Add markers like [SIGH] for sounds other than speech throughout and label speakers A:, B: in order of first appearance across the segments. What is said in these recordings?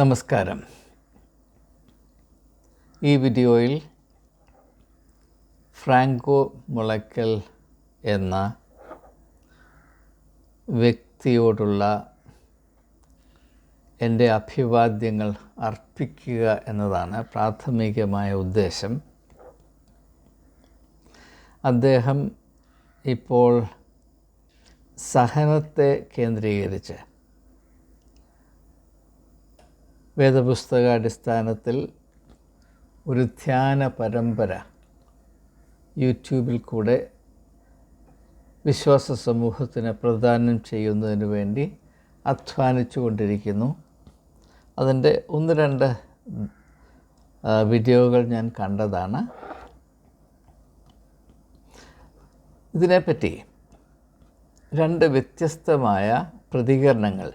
A: നമസ്കാരം. ഈ വീഡിയോയിൽ ഫ്രാങ്കോ മുളയ്ക്കൽ എന്ന വ്യക്തിയോടുള്ള എന്റെ അഭിവാദ്യങ്ങൾ അർപ്പിക്കുക എന്നതാണ് പ്രാഥമികമായ ഉദ്ദേശം. അദ്ദേഹം ഇപ്പോൾ സഹനത്തെ കേന്ദ്രീകരിച്ച് വേദപുസ്തകാടിസ്ഥാനത്തിൽ ഒരു ധ്യാന പരമ്പര യൂട്യൂബിൽ കൂടെ വിശ്വാസ സമൂഹത്തിന് പ്രദാനം ചെയ്യുന്നതിന് വേണ്ടി അധ്വാനിച്ചു കൊണ്ടിരിക്കുന്നു. അതിന്റെ ഒന്ന് രണ്ട് വീഡിയോകൾ ഞാൻ കണ്ടതാണ്. ഇതിനെപ്പറ്റി രണ്ട് വ്യത്യസ്തമായ പ്രതികരണങ്ങൾ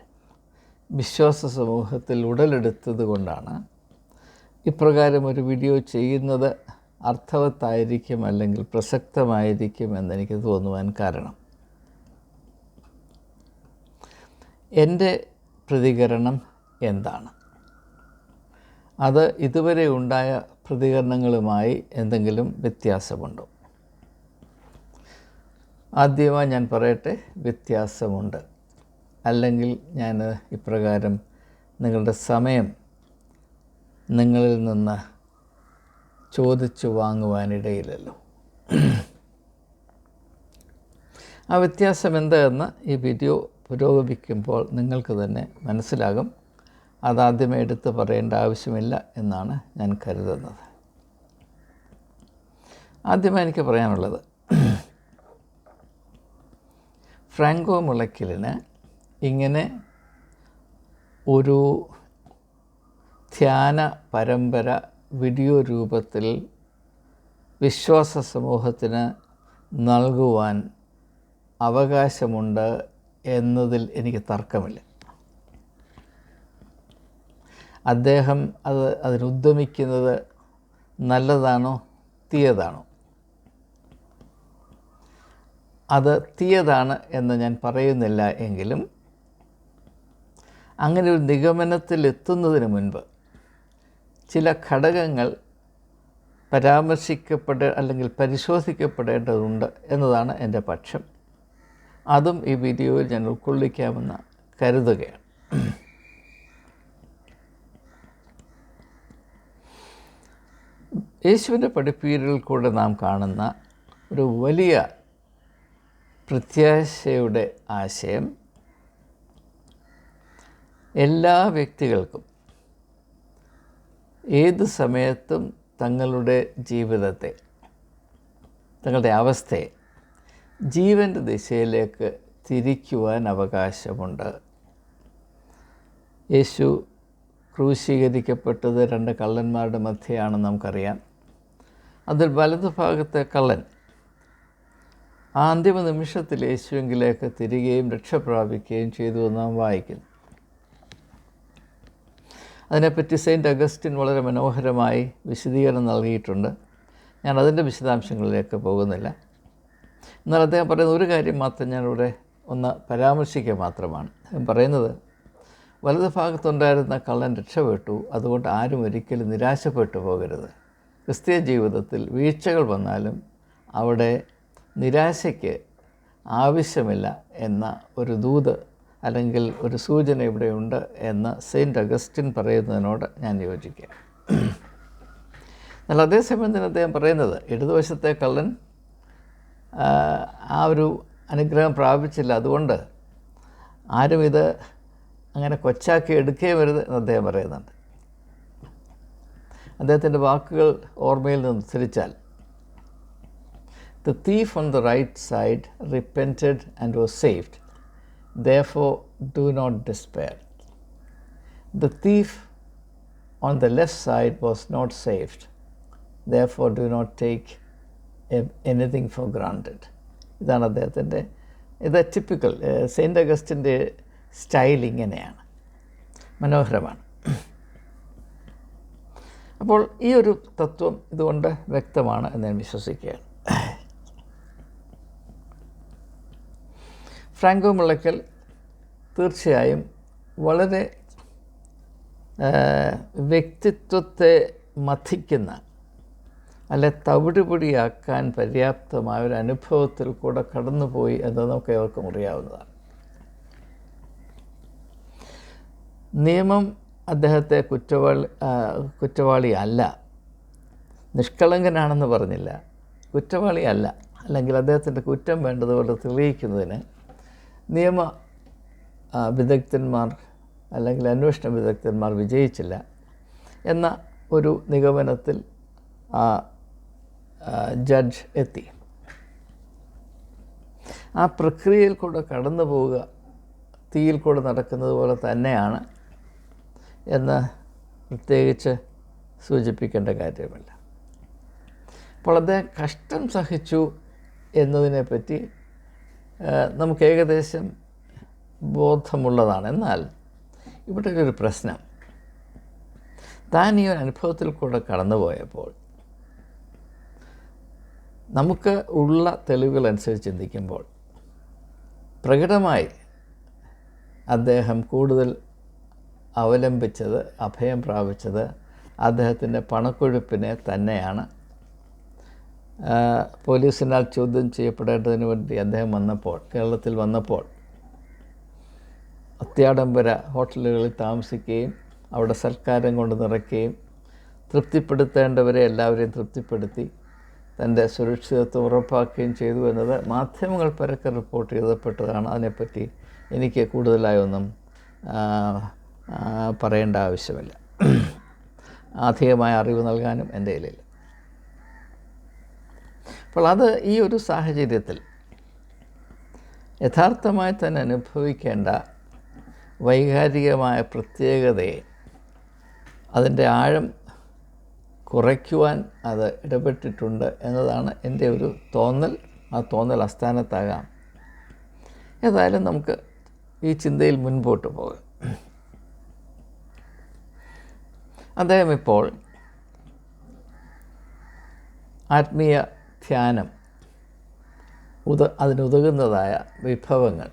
A: വിശ്വാസ സമൂഹത്തിൽ ഉടലെടുത്തത് കൊണ്ടാണ് ഇപ്രകാരം ഒരു വീഡിയോ ചെയ്യുന്നത് അർത്ഥവത്തായിരിക്കും അല്ലെങ്കിൽ പ്രസക്തമായിരിക്കും എന്നെനിക്ക് തോന്നുവാൻ കാരണം. എന്റെ പ്രതികരണം എന്താണ്? അത് ഇതുവരെ ഉണ്ടായ പ്രതികരണങ്ങളുമായി എന്തെങ്കിലും വ്യത്യാസമുണ്ടോ? ആദ്യമായി ഞാൻ പറയട്ടെ വ്യത്യാസമുണ്ട്. അല്ലെങ്കിൽ ഞാൻ ഇപ്രകാരം നിങ്ങളുടെ സമയം നിങ്ങളിൽ നിന്ന് ചോദിച്ചു വാങ്ങുവാനിടയില്ലല്ലോ. ആ വ്യത്യാസം എന്താണെന്ന് ഈ വീഡിയോ പുരോഗമിക്കുമ്പോൾ നിങ്ങൾക്ക് തന്നെ മനസ്സിലാകും. അതാദ്യമേ എടുത്ത് പറയേണ്ട ആവശ്യമില്ല എന്നാണ് ഞാൻ കരുതുന്നത്. ആദ്യമായി എനിക്ക് പറയാനുള്ളത്. ഫ്രാങ്കോ മുളയ്ക്കലിന് ഇങ്ങനെ ഒരു ധ്യാന പരമ്പര വീഡിയോ രൂപത്തിൽ വിശ്വാസ സമൂഹത്തിന് നൽകുവാൻ അവകാശമുണ്ട് എന്നതിൽ എനിക്ക് തർക്കമില്ല. അദ്ദേഹം അത് അതിനുദ്യമിക്കുന്നത് നല്ലതാണോ തീയതാണോ? അത് തീയതാണ് എന്ന് ഞാൻ പറയുന്നില്ല എങ്കിലും അങ്ങനെ ഒരു നിഗമനത്തിൽ എത്തുന്നതിന് മുൻപ് ചില ഘടകങ്ങൾ പരാമർശിക്കപ്പെട അല്ലെങ്കിൽ പരിശോധിക്കപ്പെടേണ്ടതുണ്ട് എന്നതാണ് എന്റെ പക്ഷം. അതും ഈ വീഡിയോയിൽ ഞാൻ ഉൾക്കൊള്ളിക്കാമെന്ന് കരുതുകയാണ്. യേശുവിന്റെ പഠിപ്പീരിൽ കൂടെ നാം കാണുന്ന ഒരു വലിയ പ്രത്യാശയുടെ ആശയം എല്ലാ വ്യക്തികൾക്കും ഏത് സമയത്തും തങ്ങളുടെ ജീവിതത്തെ തങ്ങളുടെ അവസ്ഥയെ ജീവന്റെ ദിശയിലേക്ക് തിരിക്കുവാൻ അവകാശമുണ്ട്. യേശു ക്രൂശീകരിക്കപ്പെട്ടത് രണ്ട് കള്ളന്മാരുടെ മധ്യയാണെന്ന് നമുക്കറിയാം. അതിൽ വലതു ഭാഗത്തെ കള്ളൻ ആ അന്തിമ നിമിഷത്തിൽ യേശുവിലേക്ക് തിരികെയും രക്ഷ പ്രാപിക്കുകയും ചെയ്തു എന്ന് നാം വായിക്കുന്നു. അതിനെപ്പറ്റി സെയിന്റ് അഗസ്റ്റിൻ വളരെ മനോഹരമായി വിശദീകരണം നൽകിയിട്ടുണ്ട്. ഞാൻ അതിന്റെ വിശദാംശങ്ങളിലേക്ക് പോകുന്നില്ല. എന്നാൽ അദ്ദേഹം പറയുന്ന ഒരു കാര്യം മാത്രം ഞാനിവിടെ ഒന്ന് പരാമർശിക്കുക മാത്രമാണ്. അദ്ദേഹം പറയുന്നത് വലത് ഭാഗത്തുണ്ടായിരുന്ന കള്ളൻ രക്ഷപ്പെട്ടു അതുകൊണ്ട് ആരും ഒരിക്കലും നിരാശപ്പെട്ടു പോകരുത്. ക്രിസ്തീയ ജീവിതത്തിൽ വീഴ്ചകൾ വന്നാലും അവിടെ നിരാശയ്ക്ക് ആവശ്യമില്ല എന്ന ഒരു ദൂത് അല്ലെങ്കിൽ ഒരു സൂചന ഇവിടെയുണ്ട് എന്ന് സെയിന്റ് അഗസ്റ്റിൻ പറയുന്നതിനോട് ഞാൻ യോജിക്കുക എന്നാൽ അതേസമയം തന്നെ അദ്ദേഹം പറയുന്നത് ഇടതുവശത്തെ കള്ളൻ ആ, ഒരു അനുഗ്രഹം പ്രാപിച്ചില്ല. അതുകൊണ്ട് ആരും ഇത് അങ്ങനെ കൊച്ചാക്കി എടുക്കേ വരുത് എന്ന് അദ്ദേഹം പറയുന്നുണ്ട്. അദ്ദേഹത്തിന്റെ വാക്കുകൾ ഓർമ്മയിൽ നിന്ന് ഉദ്ധരിച്ചാൽ the thief on the right side repented and was saved. Therefore, do not despair. The thief on the left side was not saved. Therefore, do not take a- anything for granted. ഇതാണ് അദ്ദേഹത്തിന്റെ ഇത് typical Saint അഗസ്റ്റിന്റെ style ഇങ്ങനെയാണ് മനോഹരമാണ് അപ്പോൾ ഈ ഒരു തത്വം ഇതുകൊണ്ട് വ്യക്തമാണ് എന്ന് ഞാൻ വിശ്വസിക്കുകയാണ് ഫ്രാങ്കോ മുളയ്ക്കൽ തീർച്ചയായും വളരെ വ്യക്തിത്വത്തെ മഥിക്കുന്ന അല്ലെ തവിടുപൊടിയാക്കാൻ പര്യാപ്തമായ ഒരു അനുഭവത്തിൽ കൂടെ കടന്നുപോയി എന്ന് നമുക്ക് ഏവർക്കും അറിയാവുന്നതാണ്. നിയമം അദ്ദേഹത്തെ കുറ്റവാളി കുറ്റവാളി അല്ല. നിഷ്കളങ്കനാണെന്ന് പറഞ്ഞില്ല. കുറ്റവാളിയല്ല അല്ലെങ്കിൽ അദ്ദേഹത്തിന്റെ കുറ്റം വേണ്ടതുപോലെ തെളിയിക്കുന്നതിന് നിയമ വിദഗ്ധന്മാർ അല്ലെങ്കിൽ അന്വേഷണ വിദഗ്ധന്മാർ വിജയിച്ചില്ല എന്ന ഒരു നിഗമനത്തിൽ ആ ജഡ്ജ് എത്തി. ആ പ്രക്രിയയിൽ കൂടെ കടന്നു പോവുക തീയിൽ കൂടെ നടക്കുന്നത് പോലെ തന്നെയാണ് എന്ന് പ്രത്യേകിച്ച് സൂചിപ്പിക്കേണ്ട കാര്യമില്ല. അപ്പോൾ അദ്ദേഹം കഷ്ടം സഹിച്ചു എന്നതിനെപ്പറ്റി നമുക്ക് ഏകദേശം ബോധമുള്ളതാണ്. എന്നാൽ ഇവിടെ ഒരു പ്രശ്നം. താൻ ഈ ഒരു അനുഭവത്തിൽ കൂടെ കടന്നുപോയപ്പോൾ നമുക്ക് ഉള്ള തെളിവുകളനുസരിച്ച് ചിന്തിക്കുമ്പോൾ പ്രകടമായി അദ്ദേഹം കൂടുതൽ അവലംബിച്ചത് അഭയം പ്രാപിച്ചത് അദ്ദേഹത്തിന്റെ പണക്കൊഴുപ്പിനെ തന്നെയാണ് പോലീസിനാൽ ചോദ്യം ചെയ്യപ്പെടേണ്ടതിന് വേണ്ടി അദ്ദേഹം വന്നപ്പോൾ കേരളത്തിൽ വന്നപ്പോൾ അത്യാഡംബര ഹോട്ടലുകളിൽ താമസിക്കുകയും അവിടെ സൽക്കാരം കൊണ്ട് നിറയ്ക്കുകയും തൃപ്തിപ്പെടുത്തേണ്ടവരെ എല്ലാവരെയും തൃപ്തിപ്പെടുത്തി തന്റെ സുരക്ഷിതത്വം ഉറപ്പാക്കുകയും ചെയ്തു എന്നത് മാധ്യമങ്ങൾ പരക്കെ റിപ്പോർട്ട് ചെയ്തപ്പെട്ടതാണ്. അതിനെപ്പറ്റി എനിക്ക് കൂടുതലായൊന്നും പറയേണ്ട ആവശ്യമില്ല. അധികമായ അറിവ് നൽകാനും എന്റെ കയ്യിലില്ല. അപ്പോൾ അത് ഈ ഒരു സാഹചര്യത്തിൽ യഥാർത്ഥമായി തന്നെ അനുഭവിക്കേണ്ട വൈകാരികമായ പ്രത്യേകതയെ അതിന്റെ ആഴം കുറയ്ക്കുവാൻ അത് ഇടപെട്ടിട്ടുണ്ട് എന്നതാണ് എന്റെ ഒരു തോന്നൽ. ആ തോന്നൽ അസ്ഥാനത്താകാം. ഏതായാലും നമുക്ക് ഈ ചിന്തയിൽ മുൻപോട്ട് പോകാം. അദ്ദേഹം ഇപ്പോൾ ആത്മീയ ധ്യാനം ഉത അതിനുതകുന്നതായ വിഭവങ്ങൾ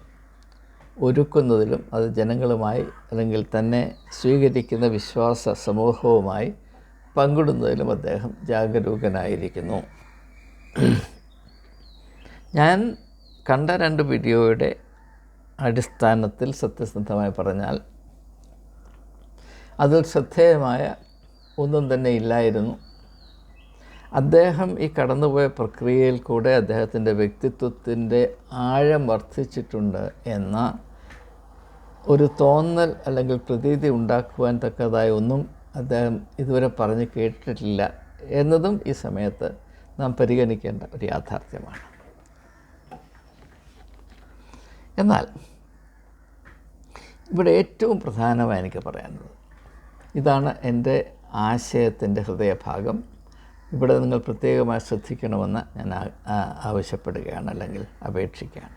A: ഒരുക്കുന്നതിലും അത് ജനങ്ങളുമായി അല്ലെങ്കിൽ തന്നെ സ്വീകരിക്കുന്ന വിശ്വാസ സമൂഹവുമായി പങ്കിടുന്നതിലും അദ്ദേഹം ജാഗരൂകനായിരിക്കുന്നു. ഞാൻ കണ്ട രണ്ട് വീഡിയോയുടെ അടിസ്ഥാനത്തിൽ സത്യസന്ധമായി പറഞ്ഞാൽ അതിൽ ശ്രദ്ധേയമായ ഒന്നും തന്നെ ഇല്ലായിരുന്നു. അദ്ദേഹം ഈ കടന്നുപോയ പ്രക്രിയയിൽ കൂടെ അദ്ദേഹത്തിന്റെ വ്യക്തിത്വത്തിന്റെ ആഴം വർദ്ധിച്ചിട്ടുണ്ട് എന്ന ഒരു തോന്നൽ അല്ലെങ്കിൽ പ്രതീതി ഉണ്ടാക്കുവാൻ തക്കതായ ഒന്നും അദ്ദേഹം ഇതുവരെ പറഞ്ഞ് കേട്ടിട്ടില്ല എന്നതും ഈ സമയത്ത് നാം പരിഗണിക്കേണ്ട ഒരു യാഥാർത്ഥ്യമാണ്. എന്നാൽ ഇവിടെ ഏറ്റവും പ്രധാനമായി എനിക്ക് പറയാനുള്ളത് ഇതാണ് എന്റെ ആശയത്തിന്റെ ഹൃദയഭാഗം. ഇവിടെ നിങ്ങൾ പ്രത്യേകമായി ശ്രദ്ധിക്കണമെന്ന് ഞാൻ ആവശ്യപ്പെടുകയാണ് അല്ലെങ്കിൽ അപേക്ഷിക്കുകയാണ്.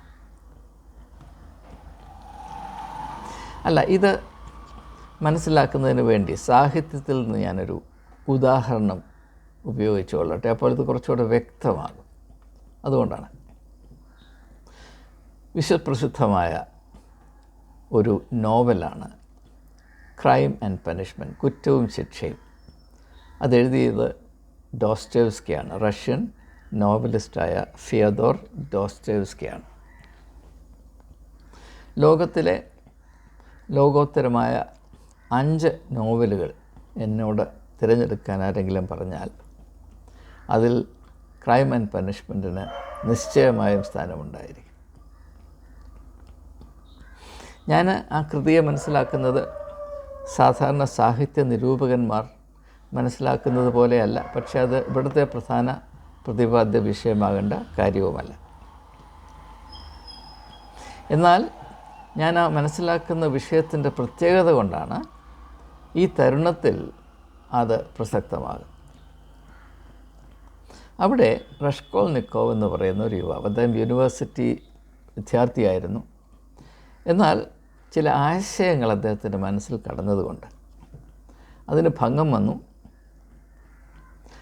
A: അല്ല ഇത് മനസ്സിലാക്കുന്നതിന് വേണ്ടി സാഹിത്യത്തിൽ നിന്ന് ഞാനൊരു ഉദാഹരണം ഉപയോഗിച്ചുകൊള്ളട്ടെ അപ്പോൾ ഇത് കുറച്ചുകൂടെ വ്യക്തമാകും. അതുകൊണ്ടാണ്. വിശ്വപ്രസിദ്ധമായ ഒരു നോവലാണ് ക്രൈം ആൻഡ് പനിഷ്മെന്റ് കുറ്റവും ശിക്ഷയും. അതെഴുതിയത് ഡോസ്റ്റേവ്സ്കിയാണ്. റഷ്യൻ നോവലിസ്റ്റായ ഫിയദോർ ഡോസ്റ്റേവ്സ്കിയാണ്. ലോകത്തിലെ ലോകോത്തരമായ അഞ്ച് നോവലുകൾ എന്നോട് തിരഞ്ഞെടുക്കാൻ ആരെങ്കിലും പറഞ്ഞാൽ അതിൽ ക്രൈം ആൻഡ് പനിഷ്മെന്റിന് നിശ്ചയമായും സ്ഥാനമുണ്ടായിരിക്കും. ഞാൻ ആ കൃതിയെ മനസ്സിലാക്കുന്നത് സാധാരണ സാഹിത്യ നിരൂപകന്മാർ മനസ്സിലാക്കുന്നത് പോലെയല്ല. പക്ഷെ അത് ഇവിടുത്തെ പ്രധാന പ്രതിപാദ്യ വിഷയമാകേണ്ട കാര്യവുമല്ല. എന്നാൽ ഞാൻ ആ മനസ്സിലാക്കുന്ന വിഷയത്തിന്റെ പ്രത്യേകത കൊണ്ടാണ് ഈ തരുണത്തിൽ അത് പ്രസക്തമാകും അവിടെ റഷ്കോൾ നിക്കോവ് എന്ന് പറയുന്ന ഒരു യുവാവ് അദ്ദേഹം യൂണിവേഴ്സിറ്റി വിദ്യാർത്ഥിയായിരുന്നു. എന്നാൽ ചില ആശയങ്ങൾ അദ്ദേഹത്തിന്റെ മനസ്സിൽ കടന്നതുകൊണ്ട് അതിന് ഭംഗം വന്നു.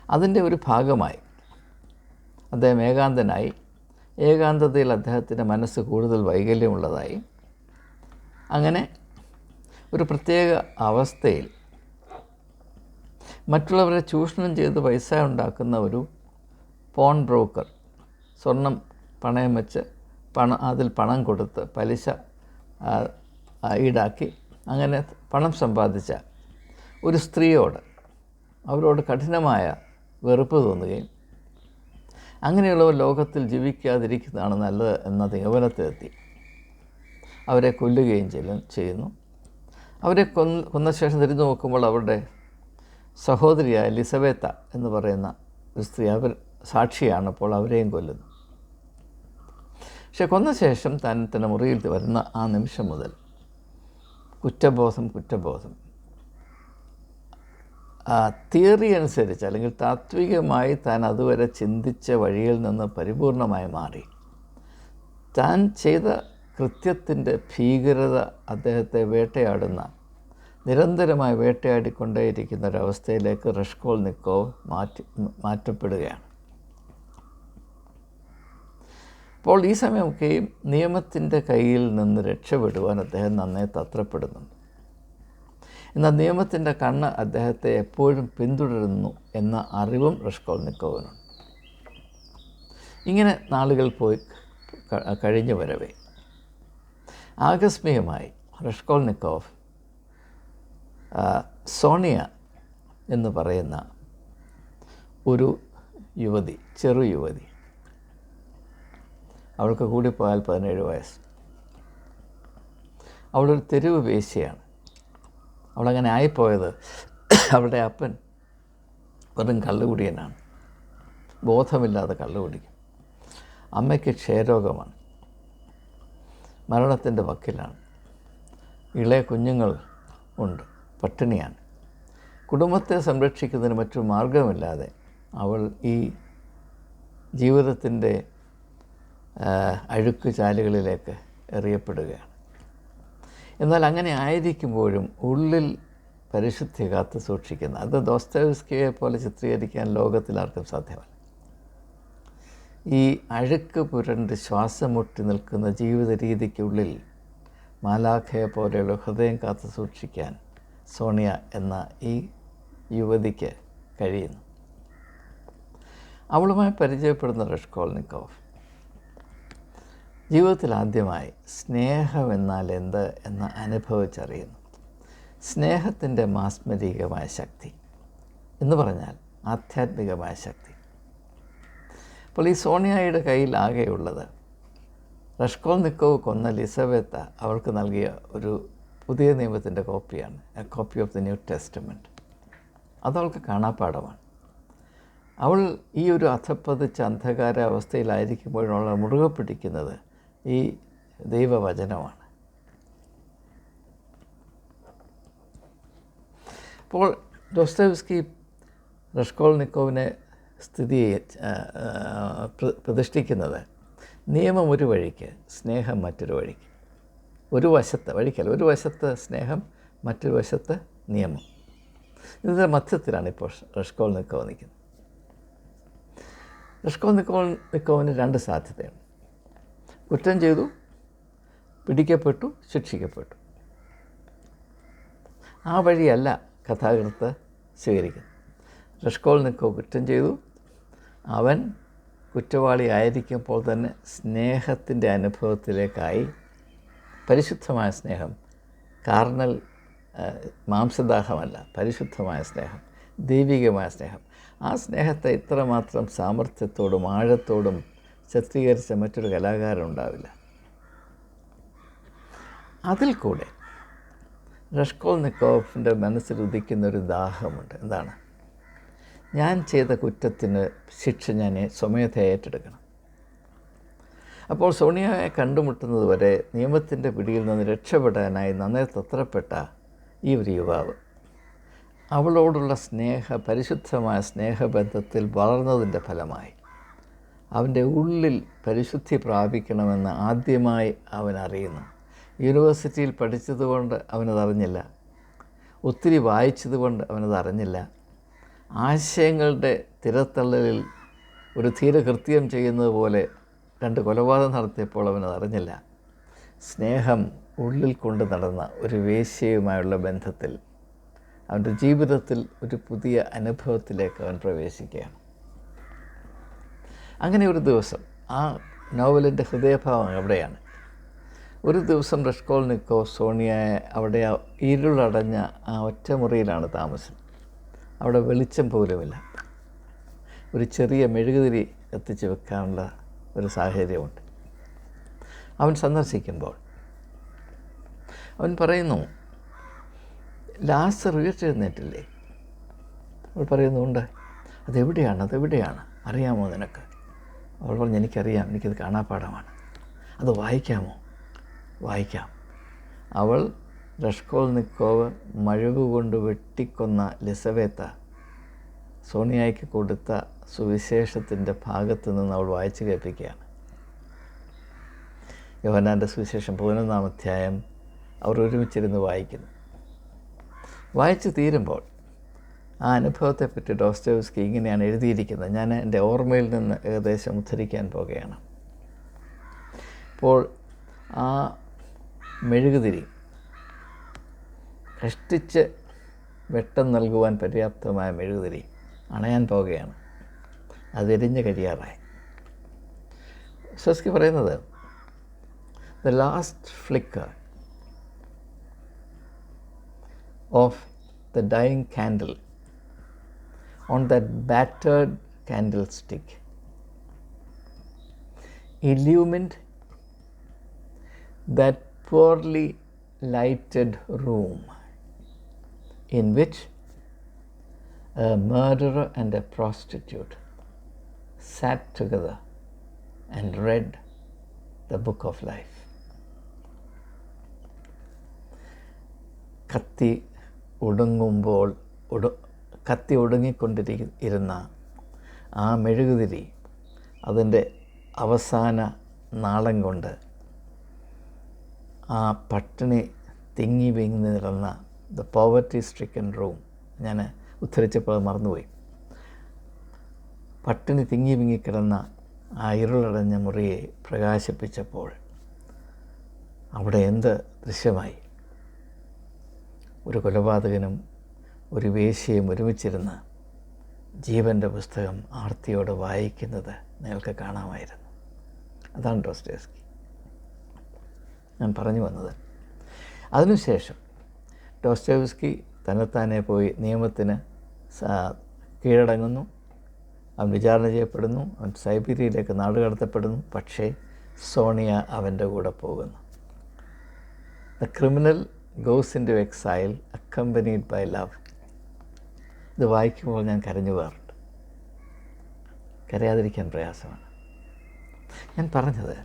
A: അതിന്റെ ഒരു ഭാഗമായി അദ്ദേഹം ഏകാന്തനായി. ഏകാന്തതയിൽ അദ്ദേഹത്തിന്റെ മനസ്സ് കൂടുതൽ വൈകല്യമുള്ളതായി. അങ്ങനെ ഒരു പ്രത്യേക അവസ്ഥയിൽ മറ്റുള്ളവരെ ചൂഷണം ചെയ്ത് പൈസ ഉണ്ടാക്കുന്ന ഒരു പോൺ ബ്രോക്കർ സ്വർണം പണയം വെച്ച് പണം അതിൽ പണം കൊടുത്ത് പലിശ ഈടാക്കി അങ്ങനെ പണം സമ്പാദിച്ച ഒരു സ്ത്രീയോട് അവരോട് കഠിനമായ വെറുപ്പ് തോന്നുകയും അങ്ങനെയുള്ളവർ ലോകത്തിൽ ജീവിക്കാതിരിക്കുന്നതാണ് നല്ലത് എന്ന നിഗമനത്തിലെത്തി അവരെ കൊല്ലുകയും ചെയ്യും ചെയ്യുന്നു. അവരെ കൊന്ന് കൊന്ന ശേഷം തിരിഞ്ഞു നോക്കുമ്പോൾ അവരുടെ സഹോദരിയായ ലിസബേത്ത എന്ന് പറയുന്ന ഒരു സ്ത്രീ അവർ സാക്ഷിയാണ് അപ്പോൾ അവരെയും കൊല്ലുന്നു. പക്ഷെ കൊന്ന ശേഷം താൻ തന്റെ മുറിയിൽ വരുന്ന ആ നിമിഷം മുതൽ കുറ്റബോധം കുറ്റബോധം. തിയറി അനുസരിച്ച് അല്ലെങ്കിൽ താത്വികമായി താൻ അതുവരെ ചിന്തിച്ച വഴിയിൽ നിന്ന് പരിപൂർണമായി മാറി. താൻ ചെയ്ത കൃത്യത്തിന്റെ ഭീകരത അദ്ദേഹത്തെ വേട്ടയാടുന്ന നിരന്തരമായി വേട്ടയാടിക്കൊണ്ടേയിരിക്കുന്ന ഒരവസ്ഥയിലേക്ക് റഷ്കോൾ നിക്കോവ് മാറ്റി മാറ്റപ്പെടുകയാണ്. അപ്പോൾ ഈ സമയമൊക്കെയും നിയമത്തിന്റെ കയ്യിൽ നിന്ന് രക്ഷപ്പെടുവാൻ അദ്ദേഹം നന്നേ തത്രപ്പെടുന്നുണ്ട്. എന്നാൽ നിയമത്തിന്റെ കണ്ണ് അദ്ദേഹത്തെ എപ്പോഴും പിന്തുടരുന്നു എന്ന അറിവും റഷ്കോൾനിക്കോവിനുണ്ട് ഇങ്ങനെ നാളുകൾ പോയി കഴിഞ്ഞു വരവേ. ആകസ്മികമായി റഷ്കോൾനിക്കോവ് സോണിയ എന്ന് പറയുന്ന ഒരു യുവതി ചെറു യുവതി അവൾക്ക് കൂടിപ്പോയാൽ പതിനേഴ് വയസ്സ്. അവളൊരു തെരുവ് വേശ്യയാണ്. അവളങ്ങനെ ആയിപ്പോയത്. അവളുടെ അപ്പൻ വെറും കള്ളുകുടിയനാണ്. ബോധമില്ലാതെ കള്ളുകുടിക്കും. അമ്മയ്ക്ക് ക്ഷയരോഗമാണ്. മരണത്തിന്റെ വക്കിലാണ്. ഇളയ കുഞ്ഞുങ്ങൾ ഉണ്ട്. പട്ടിണിയാണ്. കുടുംബത്തെ സംരക്ഷിക്കുന്നതിന് മറ്റു മാർഗമില്ലാതെ അവൾ ഈ ജീവിതത്തിന്റെ അഴുക്ക് ചാലുകളിലേക്ക് എറിയപ്പെടുകയാണ്. എന്നാൽ അങ്ങനെ ആയിരിക്കുമ്പോഴും ഉള്ളിൽ പരിശുദ്ധി കാത്തു സൂക്ഷിക്കുന്ന അത് ദോസ്തവസ്കിയെ പോലെ ചിത്രീകരിക്കാൻ ലോകത്തിലാർക്കും സാധ്യമല്ല. ഈ അഴുക്ക് പുരണ്ട് ശ്വാസം മുട്ടി നിൽക്കുന്ന ജീവിത രീതിക്കുള്ളിൽ മാലാഖയെ പോലെയുള്ള ഹൃദയം കാത്തു സൂക്ഷിക്കാൻ സോണിയ എന്ന ഈ യുവതിക്ക് കഴിയുന്നു. അവളുമായി പരിചയപ്പെടുന്ന റഷ്കോൾനിക്കോവ് ജീവിതത്തിൽ ആദ്യമായി സ്നേഹം എന്നാൽ എന്ത് എന്ന് അനുഭവിച്ചറിയുന്നു. സ്നേഹത്തിന്റെ മാസ്മരികമായ ശക്തി എന്ന് പറഞ്ഞാൽ ആധ്യാത്മികമായ ശക്തി. അപ്പോൾ ഈ സോണിയയുടെ കയ്യിൽ ആകെയുള്ളത് റഷ്കോൾ നിക്കോവ് കൊന്ന ലിസബത്ത അവൾക്ക് നൽകിയ ഒരു പുതിയ നിയമത്തിന്റെ കോപ്പിയാണ് a copy of the New Testament. അതവൾക്ക് കാണാപ്പാടമാണ് അവൾ ഈ ഒരു അധപ്പതിച്ച അന്ധകാര അവസ്ഥയിലായിരിക്കുമ്പോഴുള്ള മുറുകെ പിടിക്കുന്നത് ഈ ദൈവവചനമാണ്. അപ്പോൾ ഡോസ്റ്റോവ്സ്കി റഷ്കോൾനിക്കോവിനെ സ്ഥിതി ആ, ആ, പ്രതിഷ്ഠിക്കുന്നത് നിയമം ഒരു വഴിക്ക് സ്നേഹം മറ്റൊരു വഴിക്ക്. ഒരു വശത്ത് വഴിക്കല്ല ഒരു വശത്ത് സ്നേഹം മറ്റൊരു വശത്ത് നിയമം. ഇതിന്റെ മധ്യത്തിലാണ് ഇപ്പോൾ റഷ്കോൾ നിക്കോവ് നിൽക്കുന്നത്. റഷ്കോൾ നിക്കോൾ നിക്കോവിന് രണ്ട് സാധ്യതയാണ് കുറ്റം ചെയ്തു പിടിക്കപ്പെട്ടു ശിക്ഷിക്കപ്പെട്ടു. ആ വഴിയല്ല കഥാകൃത്ത് സ്വീകരിക്കുന്നത്. റഷ്കോൾ നിക്കോ കുറ്റം ചെയ്തു. അവൻ കുറ്റവാളി ആയിരിക്കുമ്പോൾ തന്നെ സ്നേഹത്തിന്റെ അനുഭവത്തിലേക്കായി പരിശുദ്ധമായ സ്നേഹം കാർണൽ മാംസദാഹമല്ല പരിശുദ്ധമായ സ്നേഹം ദൈവികമായ സ്നേഹം. ആ സ്നേഹത്തെ ഇത്രമാത്രം സാമർഥ്യത്തോടും ആഴത്തോടും ചിത്രീകരിച്ച മറ്റൊരു കലാകാരൻ ഉണ്ടാവില്ല. അതിൽ കൂടെ റഷ്കോൾ നിക്കോഫിന്റെ മനസ്സിൽ ഉദിക്കുന്ന ഒരു ദാഹമുണ്ട്. എന്താണ്? ഞാൻ ചെയ്ത കുറ്റത്തിന് ശിക്ഷ ഞാൻ സ്വമേധ ഏറ്റെടുക്കണം. അപ്പോൾ സോണിയയെ കണ്ടുമുട്ടുന്നത് വരെ നിയമത്തിന്റെ പിടിയിൽ നിന്ന് രക്ഷപ്പെടാനായി നന്നേ തത്രപ്പെട്ട ഈ ഒരു യുവാവ്? അവളോടുള്ള സ്നേഹ പരിശുദ്ധമായ സ്നേഹബന്ധത്തിൽ വളർന്നതിന്റെ ഫലമായി. അവന്റെ ഉള്ളിൽ പരിശുദ്ധി പ്രാപിക്കണമെന്ന് ആദ്യമായി അവൻ അറിയുന്നു. യൂണിവേഴ്സിറ്റിയിൽ പഠിച്ചതുകൊണ്ട് അവനതറിഞ്ഞില്ല ഒത്തിരി വായിച്ചതുകൊണ്ട് അവനത് അറിഞ്ഞില്ല. ആശയങ്ങളുടെ തിരത്തള്ളലിൽ ഒരു ധീരകൃത്യം ചെയ്യുന്നത് പോലെ രണ്ട് കൊലപാതകം നടത്തിയപ്പോൾ അവനത് അറിഞ്ഞില്ല. സ്നേഹം ഉള്ളിൽ കൊണ്ട് നടന്ന ഒരു വേശ്യയുമായുള്ള ബന്ധത്തിൽ അവന്റെ ജീവിതത്തിൽ ഒരു പുതിയ അനുഭവത്തിലേക്ക് അവൻ പ്രവേശിക്കുകയാണ്. അങ്ങനെ ഒരു ദിവസം ആ നോവലിന്റെ ഹൃദയഭാവം എവിടെയാണ്? ഒരു ദിവസം റഷ്കോൾനിക്കോ സോണിയയെ അവിടെ ആ ഇരുളടഞ്ഞ ആ ഒറ്റമുറിയിലാണ് താമസം. അവിടെ വെളിച്ചം പോലുമില്ല. ഒരു ചെറിയ മെഴുകുതിരി എത്തിച്ച് വെക്കാനുള്ള ഒരു സാഹചര്യമുണ്ട്. അവൻ സന്ദർശിക്കുമ്പോൾ അവൻ പറയുന്നു ലാസ്റ്റ് ഉയർത്തെഴുന്നേറ്റില്ലേ? അവൾ പറയുന്നുണ്ട് അതെവിടെയാണ്? അതെവിടെയാണ്? അറിയാമോ നിനക്ക്? അവൾ പറഞ്ഞു എനിക്കറിയാം എനിക്കത് കാണാപ്പാടമാണ് അത് വായിക്കാമോ? വായിക്കാം. അവൾ റഷ്കോൾ നിക്കോവ് മഴവ് കൊണ്ട് വെട്ടിക്കൊന്ന ലിസവേത്ത സോണിയായ്ക്ക് കൊടുത്ത സുവിശേഷത്തിന്റെ ഭാഗത്ത് നിന്ന് അവൾ വായിച്ചു കേൾപ്പിക്കുകയാണ്. യോഹനാന്റെ സുവിശേഷം പതിനൊന്നാം അധ്യായം അവർ ഒരുമിച്ചിരുന്ന് വായിക്കുന്നു. വായിച്ചു തീരുമ്പോൾ ആ അനുഭവത്തെപ്പറ്റി ഡോസ്റ്റോവ്സ്കി ഇങ്ങനെയാണ് എഴുതിയിരിക്കുന്നത്. ഞാൻ എന്റെ ഓർമ്മയിൽ നിന്ന് ഏകദേശം ഉദ്ധരിക്കാൻ പോകുകയാണ് അപ്പോൾ ആ മെഴുകുതിരി കഷ്ടിച്ച് വെട്ടം നൽകുവാൻ പര്യാപ്തമായ മെഴുകുതിരി അണയാൻ പോകുകയാണ് അതെരിഞ്ഞ് കഴിയാറായി. സ്വസ്കി പറയുന്നത് the last flicker of the dying candle on that battered candlestick illumined that poorly lighted room in which a murderer and a prostitute sat together and read the book of life. കത്തി ഒടുങ്ങുമ്പോൾ ഒടു കത്തി ഒടുങ്ങിക്കൊണ്ടിരിക്കുന്ന ആ മെഴുകുതിരി അതിന്റെ അവസാന നാളം കൊണ്ട് ആ പട്ടിണി തിങ്ങി വിങ്ങി നിറന്ന ദ പോവർട്ടി സ്ട്രിക്കൻ റൂം ഞാൻ ഉദ്ധരിച്ചപ്പോൾ മറന്നുപോയി. പട്ടിണി തിങ്ങി വിങ്ങി കിടന്ന ആ ഇരുളടഞ്ഞ മുറിയെ പ്രകാശിപ്പിച്ചപ്പോൾ അവിടെ എന്ത് ദൃശ്യമായി? ഒരു കൊലപാതകനും ഒരു വേശ്യയും ഒരുമിച്ചിരുന്ന് ജീവന്റെ പുസ്തകം ആർത്തിയോടെ വായിക്കുന്നത് നിങ്ങൾക്ക് കാണാമായിരുന്നു. അതാണ് ഡോസ്റ്റേസ്കി ഞാൻ പറഞ്ഞു വന്നത്. അതിനുശേഷം ഡോസ്റ്റേവ്സ്കി തന്നെത്താനെ പോയി നിയമത്തിന് കീഴടങ്ങുന്നു. അവൻ വിചാരണ ചെയ്യപ്പെടുന്നു. അവൻ സൈബീരിയയിലേക്ക് നാടുകടത്തപ്പെടുന്നു പക്ഷേ സോണിയ അവന്റെ കൂടെ പോകുന്നു. The criminal goes into exile accompanied by love. ഇത് വായിക്കുമ്പോൾ ഞാൻ കരഞ്ഞു പോകാറുണ്ട്. കരയാതിരിക്കാൻ പ്രയാസമാണ്. ഞാൻ പറഞ്ഞത്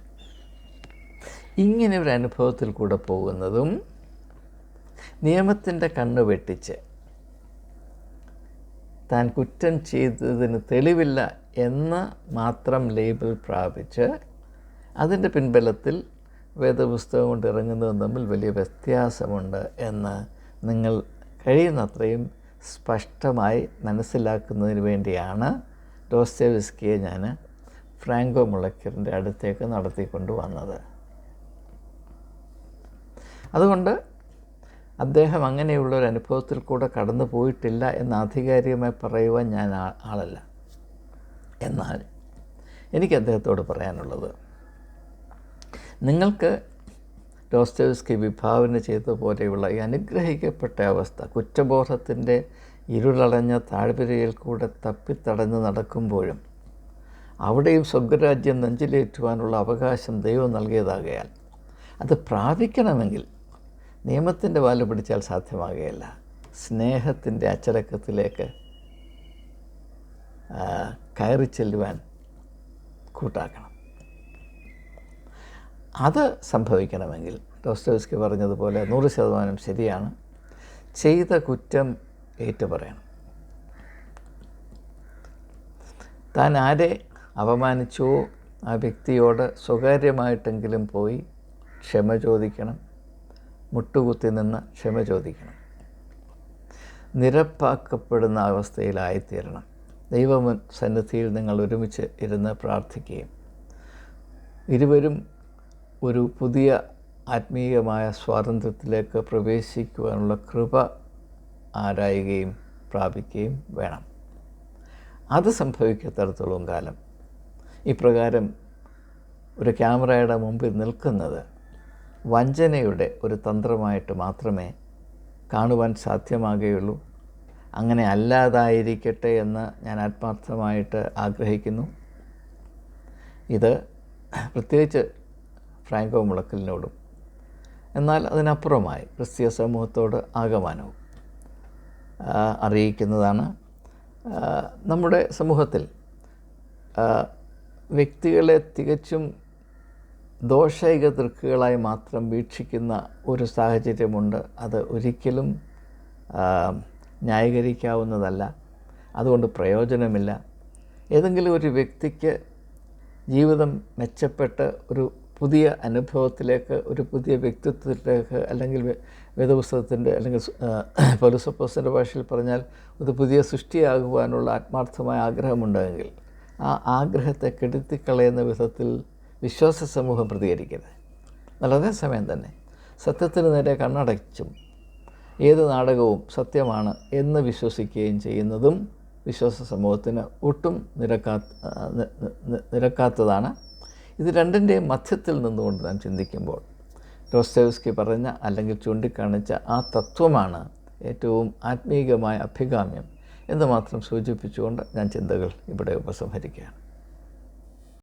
A: ഇങ്ങനെ ഒരു അനുഭവത്തിൽ കൂടെ പോകുന്നതും നിയമത്തിന്റെ കണ്ണ് വെട്ടിച്ച് താൻ കുറ്റം ചെയ്തതിന് തെളിവില്ല എന്ന് മാത്രം ലേബിൾ പ്രാപിച്ച് അതിന്റെ പിൻബലത്തിൽ വേദപുസ്തകം കൊണ്ട് ഇറങ്ങുന്നതും തമ്മിൽ വലിയ വ്യത്യാസമുണ്ട് എന്ന് നിങ്ങൾ കഴിയുന്നത്രയും സ്പഷ്ടമായി മനസ്സിലാക്കുന്നതിന് വേണ്ടിയാണ് ഡോസ്റ്റേവിസ്കിയെ ഞാൻ ഫ്രാങ്കോ മുളയ്ക്കറിന്റെ അടുത്തേക്ക് നടത്തിക്കൊണ്ട് വന്നത്. അതുകൊണ്ട് അദ്ദേഹം അങ്ങനെയുള്ള ഒരു അനുഭവത്തിൽ കൂടെ കടന്നു പോയിട്ടില്ല എന്ന് ആധികാരികമായി പറയുവാൻ ഞാൻ ആളല്ല. എന്നാൽ എനിക്ക് അദ്ദേഹത്തോട് പറയാനുള്ളത് നിങ്ങൾക്ക് ഡോസ്റ്റോവസ്കി വിഭാവന ചെയ്ത പോലെയുള്ള ഈ അനുഗ്രഹിക്കപ്പെട്ട അവസ്ഥ കുറ്റബോധത്തിന്റെ ഇരുളടഞ്ഞ താഴ്വരയിൽ കൂടെ തപ്പിത്തടഞ്ഞ് നടക്കുമ്പോഴും അവിടെയും സ്വർഗരാജ്യം നെഞ്ചിലേറ്റുവാനുള്ള അവകാശം ദൈവം നൽകിയതാകയാൽ അത് പ്രാപിക്കണമെങ്കിൽ നിയമത്തിന്റെ വാൽ പിടിച്ചാൽ സാധ്യമാകുകയില്ല സ്നേഹത്തിന്റെ അച്ചടക്കത്തിലേക്ക് കയറി ചെല്ലുവാൻ കൂട്ടാക്കണം. അത് സംഭവിക്കണമെങ്കിൽ ഡോസ്റ്റോവസ്കി പറഞ്ഞതുപോലെ നൂറ് ശതമാനം ശരിയാണ്. ചെയ്ത കുറ്റം ഏറ്റുപറയണം. താൻ ആരെ അപമാനിച്ചോ? ആ വ്യക്തിയോട് സ്വകാര്യമായിട്ടെങ്കിലും പോയി ക്ഷമ ചോദിക്കണം. മുട്ടുകുത്തി നിന്ന് ക്ഷമ ചോദിക്കണം. നിരപ്പാക്കപ്പെടുന്ന അവസ്ഥയിലായിത്തീരണം. ദൈവ സന്നിധിയിൽ നിങ്ങൾ ഒരുമിച്ച് ഇരുന്ന് പ്രാർത്ഥിക്കുകയും ഇരുവരും ഒരു പുതിയ ആത്മീയമായ സ്വാതന്ത്ര്യത്തിലേക്ക് പ്രവേശിക്കുവാനുള്ള കൃപ ആരായുകയും പ്രാപിക്കുകയും വേണം. അത് സംഭവിക്കത്തരത്തോളം കാലം ഇപ്രകാരം ഒരു ക്യാമറയുടെ മുമ്പിൽ നിൽക്കുന്നത് വഞ്ചനയുടെ ഒരു തന്ത്രമായിട്ട് മാത്രമേ കാണുവാൻ സാധ്യമാകുകയുള്ളൂ. അങ്ങനെ അല്ലാതായിരിക്കട്ടെ എന്ന് ഞാൻ ആത്മാർത്ഥമായിട്ട് ആഗ്രഹിക്കുന്നു. ഇത് പ്രത്യേകിച്ച് ഫ്രാങ്കോ മുളക്കലിനോടും. എന്നാൽ അതിനപ്പുറമായി ക്രിസ്തീയ സമൂഹത്തോട് ആകമാനവും അറിയിക്കുന്നതാണ്. നമ്മുടെ സമൂഹത്തിൽ വ്യക്തികളെ തികച്ചും ദോഷൈക ദൃക്കുകളായി മാത്രം വീക്ഷിക്കുന്ന ഒരു സാഹചര്യമുണ്ട്. അത് ഒരിക്കലും ന്യായീകരിക്കാവുന്നതല്ല. അതുകൊണ്ട് പ്രയോജനമില്ല. ഏതെങ്കിലും ഒരു വ്യക്തിക്ക് ജീവിതം മെച്ചപ്പെട്ട് ഒരു പുതിയ അനുഭവത്തിലേക്ക് ഒരു പുതിയ വ്യക്തിത്വത്തിലേക്ക് അല്ലെങ്കിൽ വേദപുസ്തകത്തിന്റെ അല്ലെങ്കിൽ പൗരസപ്പോസിന്റെ [CLEARS THROAT] ഭാഷയിൽ പറഞ്ഞാൽ ഒരു പുതിയ സൃഷ്ടിയാകുവാനുള്ള ആത്മാർത്ഥമായ ആഗ്രഹമുണ്ടെങ്കിൽ ആ ആഗ്രഹത്തെ കെടുത്തിക്കളയുന്ന വിധത്തിൽ വിശ്വാസ സമൂഹം പ്രതികരിക്കരുത്. വളരെ സമയം തന്നെ. സത്യത്തിന് നേരെ കണ്ണടച്ചും ഏത് നാടകവും സത്യമാണ് എന്ന് വിശ്വസിക്കുകയും ചെയ്യുന്നതും വിശ്വാസ സമൂഹത്തിന് ഒട്ടും നിരക്കാ ആ, നി- നി- നിരക്കാത്തതാണ് ഇത് രണ്ടിന്റെയും മധ്യത്തിൽ നിന്നുകൊണ്ട് നാം ചിന്തിക്കുമ്പോൾ ഡോസ്റ്റേവ്സ്കി പറഞ്ഞ അല്ലെങ്കിൽ ചൂണ്ടിക്കാണിച്ച ആ തത്വമാണ് ഏറ്റവും ആത്മീയമായ അഭികാമ്യം എന്ന് മാത്രം സൂചിപ്പിച്ചുകൊണ്ട് ഞാൻ ചിന്തകൾ ഇവിടെ ഉപസംഹരിക്കുകയാണ്.